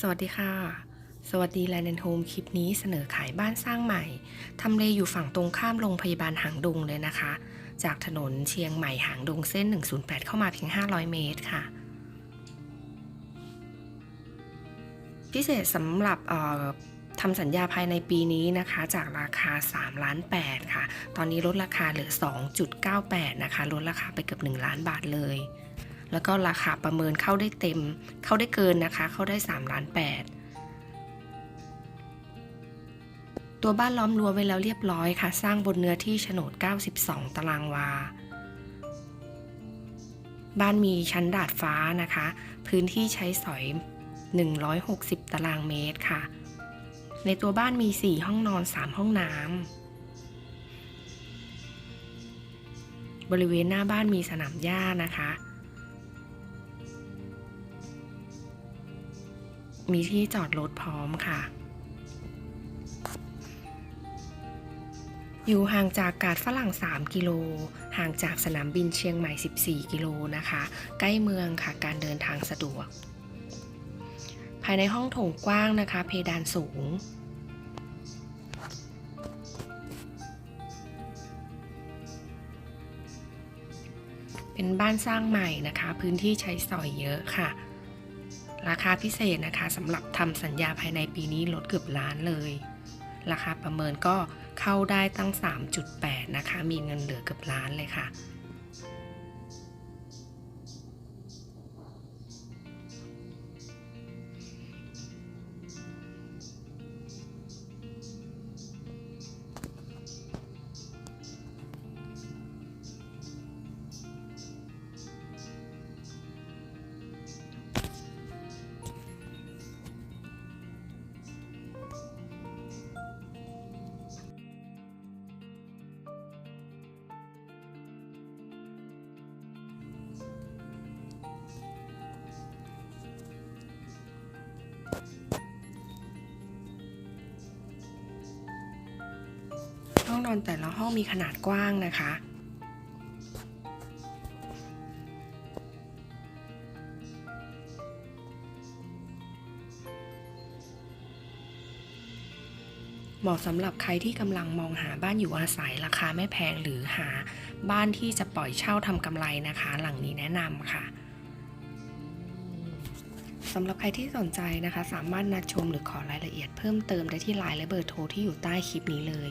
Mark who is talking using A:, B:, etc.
A: สวัสดีค่ะ สวัสดีแลนด์โฮมคลิปนี้เสนอขายบ้านสร้างใหม่ ทำเลอยู่ฝั่งตรงข้ามโรงพยาบาลหางดงเลยนะคะ จากถนนเชียงใหม่หางดงเส้น 108 เข้ามาเพียง 500 เมตรค่ะ พิเศษสำหรับทำสัญญาภายในปีนี้นะคะ จากราคา3ล้าน8ค่ะ ตอนนี้ลดราคาเหลือ 2.98 นะคะ ลดราคาไปเกือบ 1 ล้านบาทเลย แล้วก็ราคาประเมินเข้าได้เต็ม เข้าได้เกินนะคะ เข้าได้3ล้าน8ตัวบ้านล้อมรั้วไว้แล้วเรียบร้อยค่ะ สร้างบนเนื้อที่โฉนด 92 ตารางวา บ้านมีชั้นดาดฟ้านะคะ พื้นที่ใช้สอย 160 ตารางเมตรค่ะ ในตัวบ้านมี 4 ห้องนอน 3 ห้องน้ำบริเวณหน้าบ้านมีสนามหญ้านะคะ มีที่จอดรถพร้อมค่ะ อยู่ห่างจากกาดฝรั่ง 3 กิโล ห่างจากสนามบินเชียงใหม่ 14 กิโลนะคะ ใกล้เมืองค่ะ การเดินทางสะดวก ภายในห้องโถงกว้างนะคะ เพดานสูงเป็นบ้านสร้างใหม่นะคะ พื้นที่ใช้สอยเยอะค่ะ ราคาพิเศษนะคะสำหรับทำสัญญาภายในปีนี้ลดเกือบล้านเลย ราคาประเมินก็เข้าได้ตั้ง 3.8 นะคะ มีเงินเหลือเกือบล้านเลยค่ะ นอนแต่ละห้องมีขนาดกว้างนะคะ เหมาะสำหรับใครที่กำลังมองหาบ้านอยู่อาศัยราคาไม่แพงหรือหาบ้านที่จะปล่อยเช่าทำกำไรนะคะ หลังนี้แนะนำค่ะสำหรับใครที่สนใจนะคะ สามารถนัดชมหรือขอรายละเอียดเพิ่มเติมได้ที่ไลน์และเบอร์โทรที่อยู่ใต้คลิปนี้เลย